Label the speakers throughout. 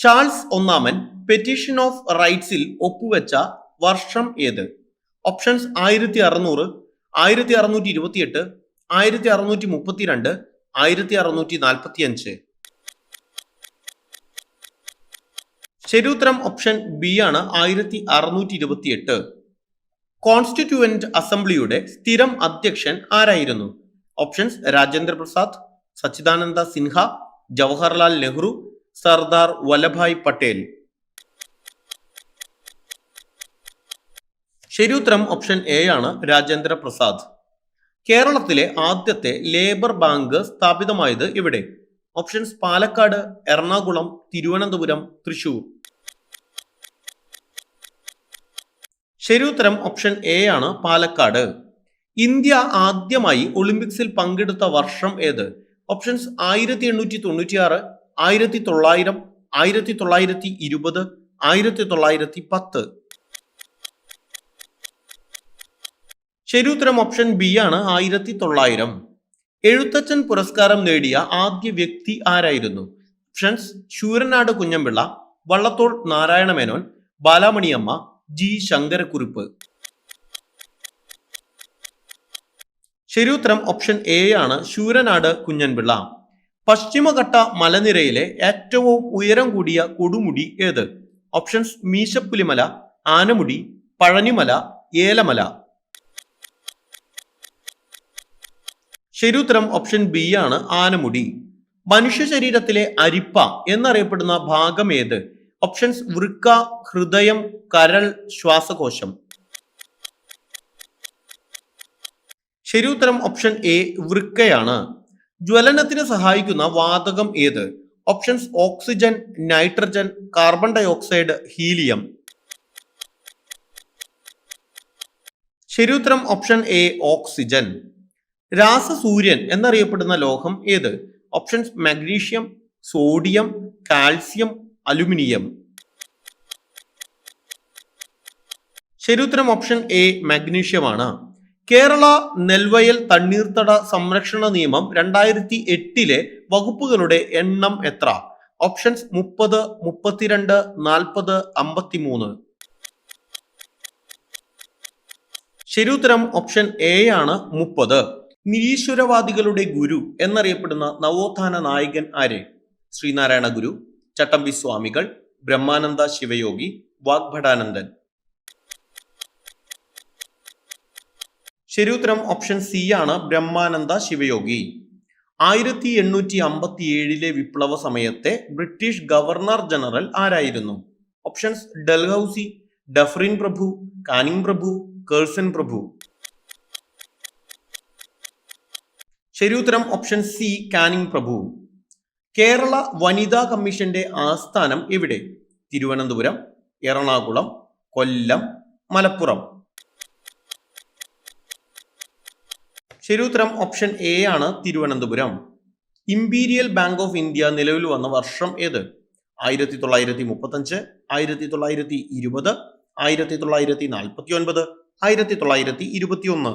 Speaker 1: Charles ഒന്നാമൻ petition of റൈറ്റ്സിൽ ഒപ്പുവെച്ച വർഷം ഏത്? ഓപ്ഷൻസ് ആയിരത്തി അറുന്നൂറ് ആയിരത്തി അറുന്നൂറ്റി ഇരുപത്തിയെട്ട് ആയിരത്തി അറുന്നൂറ്റി മുപ്പത്തിരണ്ട് ആയിരത്തി അറുന്നൂറ്റി നാൽപ്പത്തി അഞ്ച് ശരിയുത്തരം ഓപ്ഷൻ ബി ആണ് ആയിരത്തി അറുന്നൂറ്റി ഇരുപത്തിയെട്ട് കോൺസ്റ്റിറ്റ്യൂവന്റ് അസംബ്ലിയുടെ സ്ഥിരം അധ്യക്ഷൻ ആരായിരുന്നു? ഓപ്ഷൻസ് രാജേന്ദ്ര പ്രസാദ് സച്ചിദാനന്ദ സിൻഹ ജവഹർലാൽ നെഹ്റു സർദാർ വല്ലഭായ് പട്ടേൽ. ശരിയുത്തരം ഓപ്ഷൻ എ ആണ് രാജേന്ദ്ര പ്രസാദ്. കേരളത്തിലെ ആദ്യത്തെ ലേബർ ബാങ്ക് സ്ഥാപിതമായത് ഇവിടെ ഓപ്ഷൻസ് പാലക്കാട് എറണാകുളം തിരുവനന്തപുരം തൃശൂർ. ശരിയുത്തരം ഓപ്ഷൻ എ ആണ് പാലക്കാട്. ഇന്ത്യ ആദ്യമായി ഒളിമ്പിക്സിൽ പങ്കെടുത്ത വർഷം ഏത്? ഓപ്ഷൻസ് ആയിരത്തി എണ്ണൂറ്റി തൊണ്ണൂറ്റി ആറ് ആയിരത്തി തൊള്ളായിരം ആയിരത്തി തൊള്ളായിരത്തി ഇരുപത് ആയിരത്തി തൊള്ളായിരത്തി പത്ത് ശരിയുത്തരം ഓപ്ഷൻ ബി ആണ് ആയിരത്തി തൊള്ളായിരം എഴുത്തച്ഛൻ പുരസ്കാരം നേടിയ ആദ്യ വ്യക്തി ആരായിരുന്നു? Options Sooranad Kunjanpillai Vallathol Narayana Menon Balamaniamma G Sankarakurup. ശരിയുത്തരം ഓപ്ഷൻ എ ആണ് ശൂരനാട് കുഞ്ഞൻപിള്ള പശ്ചിമഘട്ട മലനിരയിലെ ഏറ്റവും ഉയരം കൂടിയ കൊടുമുടി ഏത്? ഓപ്ഷൻസ് മീശപ്പുലിമല ആനമുടി പഴനിമല ഏലമല. ശരിയുത്തരം ഓപ്ഷൻ ബി ആണ് ആനമുടി. മനുഷ്യ ശരീരത്തിലെ അരിപ്പ എന്നറിയപ്പെടുന്ന ഭാഗം ഏത്? ഓപ്ഷൻസ് വൃക്ക ഹൃദയം കരൾ ശ്വാസകോശം. ശരിയുത്തരം ഓപ്ഷൻ എ വൃക്കയാണ്. ജ്വലനത്തിന് സഹായിക്കുന്ന വാതകം ഏത്? Options oxygen nitrogen carbon dioxide helium ശരിയുത്തരം ഓപ്ഷൻ എ ഓക്സിജൻ രാസസൂര്യൻ എന്നറിയപ്പെടുന്ന ലോഹം ഏത്? Options magnesium sodium calcium aluminium ശരിയുത്തരം ഓപ്ഷൻ എ മാഗ്നീഷ്യമാണ് കേരള നെൽവയൽ തണ്ണീർത്തട സംരക്ഷണ നിയമം രണ്ടായിരത്തി എട്ടിലെ വകുപ്പുകളുടെ എണ്ണം എത്ര? ഓപ്ഷൻസ് മുപ്പത് മുപ്പത്തിരണ്ട് നാൽപ്പത് അമ്പത്തിമൂന്ന്. ശരിയുത്തരം ഓപ്ഷൻ എ ആണ് മുപ്പത്. നിരീശ്വരവാദികളുടെ ഗുരു എന്നറിയപ്പെടുന്ന നവോത്ഥാന നായകൻ ആര്? ശ്രീനാരായണ ഗുരു ചട്ടമ്പി സ്വാമികൾ ബ്രഹ്മാനന്ദ ശിവയോഗി വാഗ്ഭടാനന്ദൻ. ശരിയുത്തരം ഓപ്ഷൻ സി ആണ് ബ്രഹ്മാനന്ദ ശിവയോഗി. ആയിരത്തി എണ്ണൂറ്റി അമ്പത്തി ഏഴിലെ വിപ്ലവ സമയത്തെ ബ്രിട്ടീഷ് ഗവർണർ ജനറൽ ആരായിരുന്നു? ഓപ്ഷൻസ് ഡൽഹൌസി ഡഫ്രിൻ പ്രഭു കാനിങ് പ്രഭു കേഴ്സൺ പ്രഭു. ശരിയുത്തരം ഓപ്ഷൻ സി കാനിങ് പ്രഭു. കേരള വനിതാ കമ്മീഷന്റെ ആസ്ഥാനം എവിടെ? തിരുവനന്തപുരം എറണാകുളം കൊല്ലം മലപ്പുറം. ശരിയുത്തരം ഓപ്ഷൻ എ ആണ് Thiruvananthapuram. Imperial bank of India നിലവിൽ വന്ന വർഷം ഏത്? ആയിരത്തി തൊള്ളായിരത്തി മുപ്പത്തഞ്ച് ആയിരത്തി തൊള്ളായിരത്തി ഇരുപത് ആയിരത്തി തൊള്ളായിരത്തി നാൽപ്പത്തി ഒൻപത് ആയിരത്തി തൊള്ളായിരത്തി ഇരുപത്തി ഒന്ന്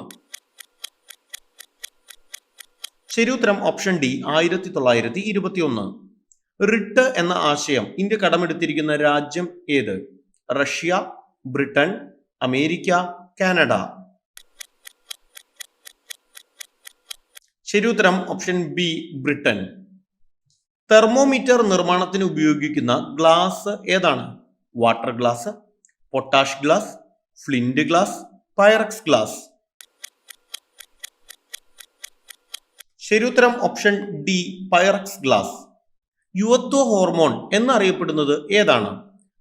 Speaker 1: ശരിയുത്തരം ഓപ്ഷൻ ഡി ആയിരത്തി തൊള്ളായിരത്തി ഇരുപത്തി ഒന്ന് റിട്ട് എന്ന ആശയം ഇന്ത്യ കടമെടുത്തിരിക്കുന്ന രാജ്യം ഏത്? Russia Britain America Canada. ശരിയുത്തരം ഓപ്ഷൻ ബി ബ്രിട്ടൻ തെർമോമീറ്റർ നിർമ്മാണത്തിന് ഉപയോഗിക്കുന്ന ഗ്ലാസ് ഏതാണ്? Water glass potash glass flint glass Pyrex glass ശരിയുത്തരം ഓപ്ഷൻ ഡി പൈറക്സ് ഗ്ലാസ് യുവത്വ ഹോർമോൺ എന്നറിയപ്പെടുന്നത് ഏതാണ്?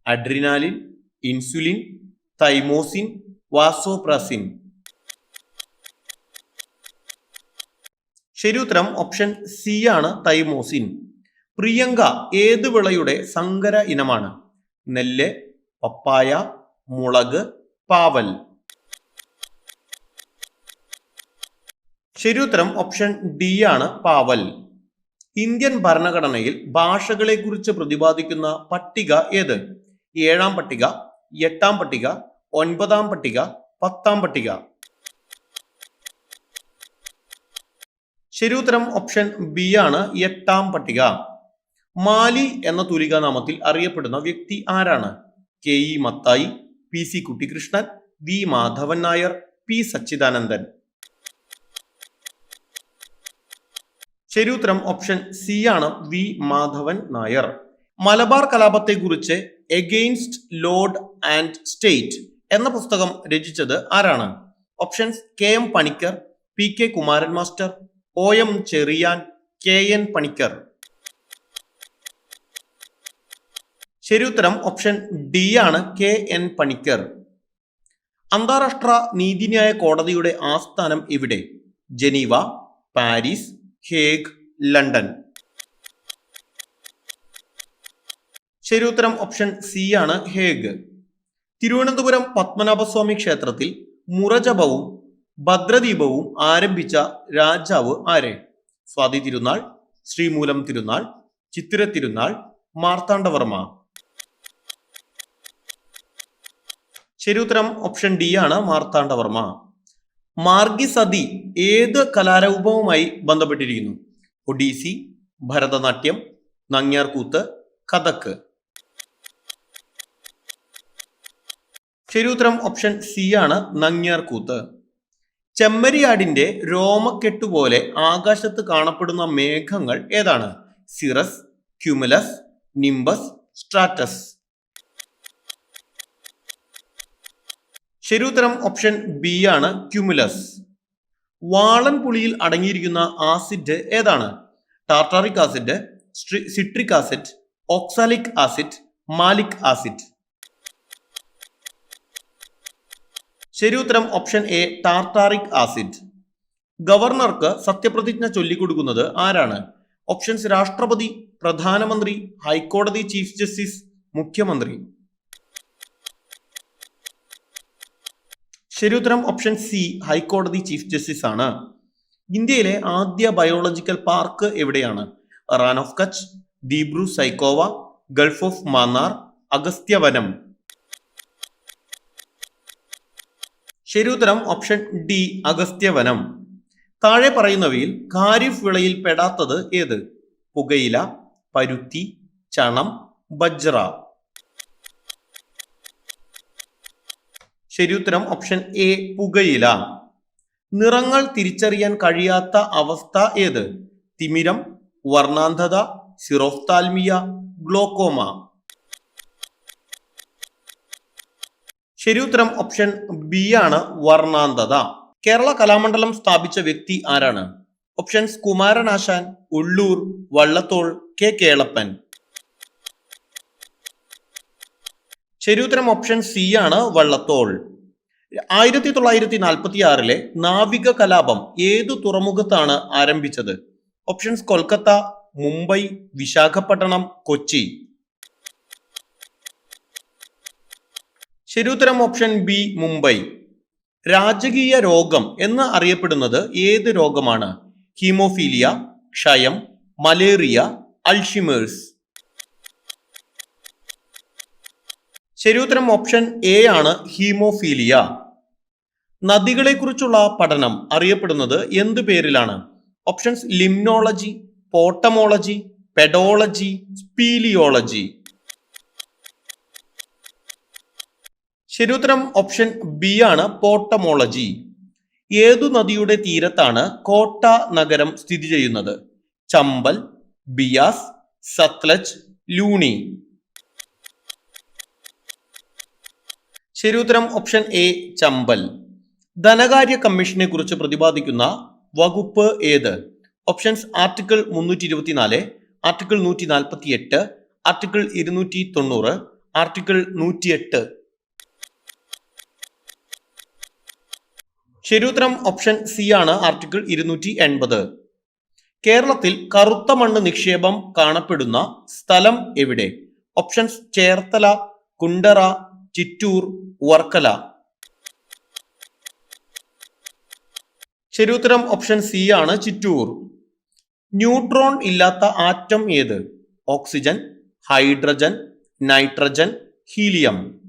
Speaker 1: അഡ്രിനാലിൻ ഇൻസുലിൻ തൈമോസിൻ വാസോപ്രാസിൻ ശരിയുത്തരം ഓപ്ഷൻ സി ആണ് തൈമോസിൻ പ്രിയങ്ക ഏത് വിളയുടെ സങ്കര ഇനമാണ്? നെല്ല് പപ്പായ മുളക് പാവൽ. ഉത്തരം ഓപ്ഷൻ ഡി ആണ് പാവൽ. ഇന്ത്യൻ ഭരണഘടനയിൽ ഭാഷകളെക്കുറിച്ച് പ്രതിപാദിക്കുന്ന പട്ടിക ഏത്? ഏഴാം പട്ടിക എട്ടാം പട്ടിക ഒൻപതാം പട്ടിക പത്താം പട്ടിക. ശരിയുത്തരം ഓപ്ഷൻ ബി ആണ് എട്ടാം പട്ടിക. മാലി എന്ന തൂലികാനാമത്തിൽ അറിയപ്പെടുന്ന വ്യക്തി ആരാണ്? K E Mathai P C Kuttikrishnan V Madhavan Nair P Sachidanandan. ശരിയുത്തരം ഓപ്ഷൻ സി ആണ് വി മാധവൻ നായർ. മലബാർ കലാപത്തെക്കുറിച്ച് എഗെയിൻസ്റ്റ് ലോർഡ് ആൻഡ് സ്റ്റേറ്റ് എന്ന പുസ്തകം രചിച്ചത് ആരാണ്? Options K M Panikkar P K Kumaran master O M Cherian K N Panikkar. ശരിയുത്തരം option D ആണ് K N Panikkar. അന്താരാഷ്ട്ര നീതിന്യായ കോടതിയുടെ ആസ്ഥാനം ഇവിടെ ജനീവ പാരീസ് ഹേഗ് ലണ്ടൻ. ശരിയുത്തരം ഓപ്ഷൻ സി ആണ് ഹേഗ്. തിരുവനന്തപുരം പത്മനാഭസ്വാമി ക്ഷേത്രത്തിൽ മുറജപവും ഭദ്രദീപവും ആരംഭിച്ച രാജാവ് ആരെ? സ്വാതി തിരുനാൾ ശ്രീമൂലം തിരുനാൾ ചിത്തിര തിരുനാൾ മാർത്താണ്ഡവർമ്മ. ശരിയുത്തരം ഓപ്ഷൻ ഡി ആണ് മാർത്താണ്ഡവർമ്മ. മാർഗിസതി ഏത് കലാരൂപവുമായി ബന്ധപ്പെട്ടിരിക്കുന്നു? ഒഡീസി ഭരതനാട്യം നങ്ങ്യാർകൂത്ത് കഥക്ക് ശരിയുത്തരം ഓപ്ഷൻ സി ആണ് നങ്ങ്യാർകൂത്ത് ചെമ്മരിയാടിന്റെ രോമക്കെട്ട് പോലെ ആകാശത്ത് കാണപ്പെടുന്ന മേഘങ്ങൾ ഏതാണ്? Cirrus cumulus nimbus stratus. ശരിയുത്തരം ഓപ്ഷൻ ബി ആണ് ക്യുമുലസ്. വാളൻ പുളിയിൽ അടങ്ങിയിരിക്കുന്ന ആസിഡ് ഏതാണ്? Tartaric acid citric acid oxalic acid malic acid. ശരി ഉത്തരം ഓപ്ഷൻ എ ടാർട്ടാറിക് ആസിഡ് ഗവർണർക്ക് സത്യപ്രതിജ്ഞ ചൊല്ലിക്കൊടുക്കുന്നത് ആരാണ്? ഓപ്ഷൻസ് രാഷ്ട്രപതി പ്രധാനമന്ത്രി ഹൈക്കോടതി ചീഫ് ജസ്റ്റിസ് മുഖ്യമന്ത്രി. ശരി ഉത്തരം ഓപ്ഷൻ സി ഹൈക്കോടതി ചീഫ് ജസ്റ്റിസ് ആണ്. ഇന്ത്യയിലെ ആദ്യ ബയോളജിക്കൽ പാർക്ക് എവിടെയാണ്? Rann of Kutch Dibru Saikhowa gulf of Mannar Agasthyavanam ശരി ഉത്തരം ഓപ്ഷൻ ഡി അഗസ്ത്യവനം. താഴെ പറയുന്നവയിൽ ഖാരിഫ് വിളയിൽ പെടാത്തത് ഏത്? പുകയില പരുത്തി ചണം ബജ്ര ശരിയുത്തരം ഓപ്ഷൻ എ പുകയില. നിറങ്ങൾ തിരിച്ചറിയാൻ കഴിയാത്ത അവസ്ഥ ഏത്? തിമിരം വർണാന്ധത സിറോഫ്താൽമിയ ഗ്ലോക്കോമ. ശരി ഉത്തരം ഓപ്ഷൻ ബി ആണ് വർണാന്തത. കേരള കലാമണ്ഡലം സ്ഥാപിച്ച വ്യക്തി ആരാണ്? Options Kumaranasan Ulloor Vallathol K Kelappan. ശരിയുത്തരം ഓപ്ഷൻ സി ആണ് വള്ളത്തോൾ. ആയിരത്തി തൊള്ളായിരത്തി നാൽപ്പത്തി ആറിലെ നാവിക കലാപം ഏതു തുറമുഖത്താണ് ആരംഭിച്ചത്? ഓപ്ഷൻസ് കൊൽക്കത്ത മുംബൈ വിശാഖപട്ടണം കൊച്ചി. ശരി ഉത്തരം ഓപ്ഷൻ ബി മുംബൈ. രാജകീയ രോഗം എന്ന് അറിയപ്പെടുന്നത് ഏത് രോഗമാണ്? ഹീമോഫീലിയ ക്ഷയം മലേറിയ അൾഷിമേഴ്സ്. ശരിയുത്തരം ഓപ്ഷൻ എ ആണ് ഹീമോഫീലിയ. നദികളെക്കുറിച്ചുള്ള പഠനം അറിയപ്പെടുന്നത് എന്ത് പേരിലാണ്? Options limnology potamology pedology speleology. ശരി ഉത്തരം ഓപ്ഷൻ ബി ആണ് പോട്ടമോളജി ഏതു നദിയുടെ തീരത്താണ് കോട്ട നഗരം സ്ഥിതി ചെയ്യുന്നത്? ചമ്പൽ ബിയാസ് സത്ലജ് ലൂണി. ശരിയുത്തരം ഓപ്ഷൻ എ ചമ്പൽ. ധനകാര്യ കമ്മീഷനെ കുറിച്ച് പ്രതിപാദിക്കുന്ന വകുപ്പ് ഏത്? ഓപ്ഷൻസ് ആർട്ടിക്കിൾ മുന്നൂറ്റി ഇരുപത്തിനാല് ആർട്ടിക്കിൾ നൂറ്റി നാൽപ്പത്തി എട്ട് ആർട്ടിക്കിൾ ഇരുന്നൂറ്റി തൊണ്ണൂറ് ആർട്ടിക്കിൾ നൂറ്റിയെട്ട്. ശരി ഉത്തരം ഓപ്ഷൻ സി ആണ് ആർട്ടിക്കിൾ ഇരുന്നൂറ്റി എൺപത്. കേരളത്തിൽ കറുത്ത മണ്ണ് നിക്ഷേപം കാണപ്പെടുന്ന സ്ഥലം എവിടെ? ഓപ്ഷൻസ് ചേർത്തല കുണ്ടറ ചിറ്റൂർ വർക്കല. ശരിയുത്തരം ഓപ്ഷൻ സി ആണ് ചിറ്റൂർ. ന്യൂട്രോൺ ഇല്ലാത്ത ആറ്റം ഏത്? Oxygen hydrogen nitrogen helium.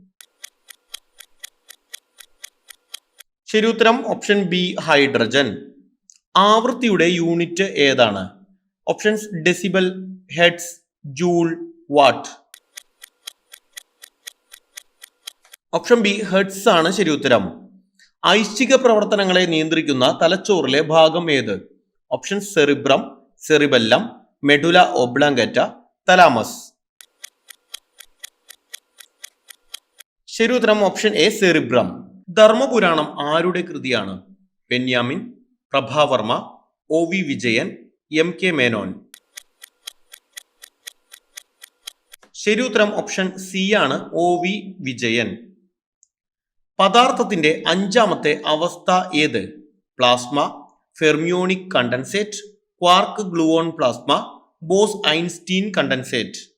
Speaker 1: ശരി ഉത്തരം ഓപ്ഷൻ ബി ഹൈഡ്രജൻ ആവൃത്തിയുടെ യൂണിറ്റ് ഏതാണ്? Options decibel hertz joule watt option B hertz ആണ് ശരി ഉത്തരം ഐശ്ചിക പ്രവർത്തനങ്ങളെ നിയന്ത്രിക്കുന്ന തലച്ചോറിലെ ഭാഗം ഏത്? Option cerebrum cerebellum medulla oblongata thalamus ശരി ഉത്തരം ഓപ്ഷൻ എ സെറിബ്രം ധർമ്മപുരാണം ആരുടെ കൃതിയാണ്? Benyamin Prabhavarma O V Vijayan M K Menon. ശരിയുത്തരം ഓപ്ഷൻ സി ആണ് ഒ വി വിജയൻ. പദാർത്ഥത്തിന്റെ അഞ്ചാമത്തെ അവസ്ഥ ഏത്? Plasma fermionic condensate quark gluon plasma Bose Einstein condensate.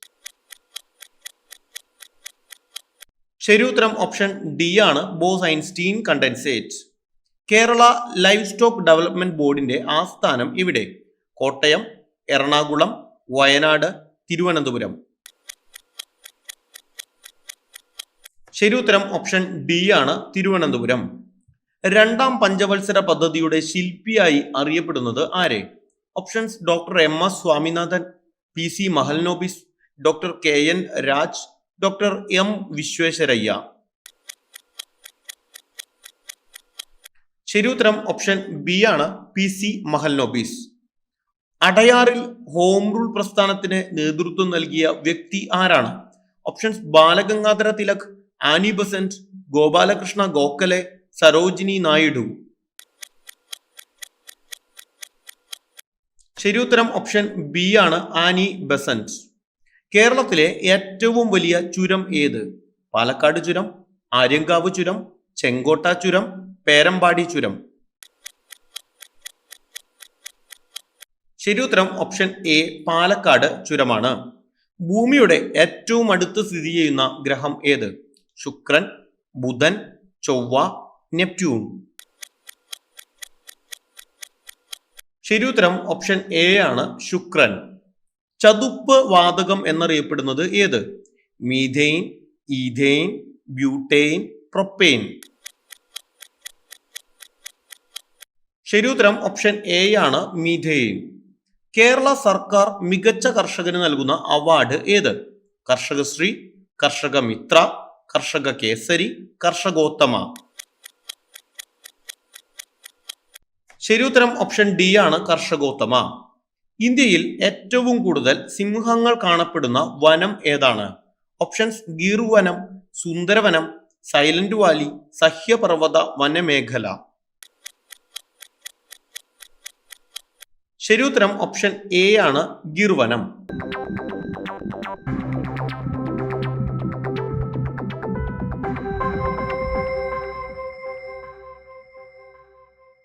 Speaker 1: ശരി ഉത്തരം ഓപ്ഷൻ ഡി ആണ് Bose Einstein condensate. Kerala life stock development ബോർഡിന്റെ ആസ്ഥാനം ഇവിടെ. കോട്ടയം എറണാകുളം വയനാട് തിരുവനന്തപുരം. ശരി ഉത്തരം ഓപ്ഷൻ ഡി ആണ് തിരുവനന്തപുരം. രണ്ടാം പഞ്ചവത്സര പദ്ധതിയുടെ ശില്പിയായി അറിയപ്പെടുന്നത് ആരെ? Options doctor M S Swaminathan P C Mahalanobis doctor K N Raj doctor M Visvesvaraya. ശരിയുത്തരം ഓപ്ഷൻ ബി ആണ് പി സി മഹൽനോബീസ് അടയാറിൽ ഹോം റൂൾ പ്രസ്ഥാനത്തിന് നേതൃത്വം നൽകിയ വ്യക്തി ആരാണ്? Options Balagangadhara Tilak Annie Besant Gopalakrishna Gokhale Sarojini Naidu. ശരിയുത്തരം ഓപ്ഷൻ ബി ആണ് ആനി ബസന്റ്. കേരളത്തിലെ ഏറ്റവും വലിയ ചുരം ഏത്? പാലക്കാട് ചുരം ആര്യങ്കാവ് ചുരം ചെങ്കോട്ട ചുരം പേരമ്പാടി ചുരം. ശരിയുത്തരം ഓപ്ഷൻ എ പാലക്കാട് ചുരമാണ്. ഭൂമിയുടെ ഏറ്റവും അടുത്ത് സ്ഥിതി ചെയ്യുന്ന ഗ്രഹം ഏത്? ശുക്രൻ ബുധൻ ചൊവ്വ നെപ്റ്റ്യൂൺ. ശരിയുത്തരം ഓപ്ഷൻ എ ആണ് ശുക്രൻ. ചതുപ്പ് വാതകം എന്നറിയപ്പെടുന്നത് ഏത്? മീഥെയിൻ ഈഥെയിൻ ബ്യൂട്ടെയിൻ പ്രൊപ്പെയിൻ ശരിയുത്തരം ഓപ്ഷൻ എ ആണ് മീഥെയിൻ കേരള സർക്കാർ മികച്ച കർഷകന് നൽകുന്ന അവാർഡ് ഏത്? കർഷകശ്രീ കർഷക മിത്ര കർഷക കേസരി കർഷകോത്തമ. ശരിയുത്തരം ഓപ്ഷൻ ഡി ആണ് കർഷകോത്തമ. ഇന്ത്യയിൽ ഏറ്റവും കൂടുതൽ സിംഹങ്ങൾ കാണപ്പെടുന്ന വനം ഏതാണ്? ഓപ്ഷൻസ് ഗീർ വനം സുന്ദരവനം സൈലന്റ് വാലി സഹ്യപർവത വനമേഖല. ഉത്തരം ഓപ്ഷൻ എ ആണ് ഗീർ വനം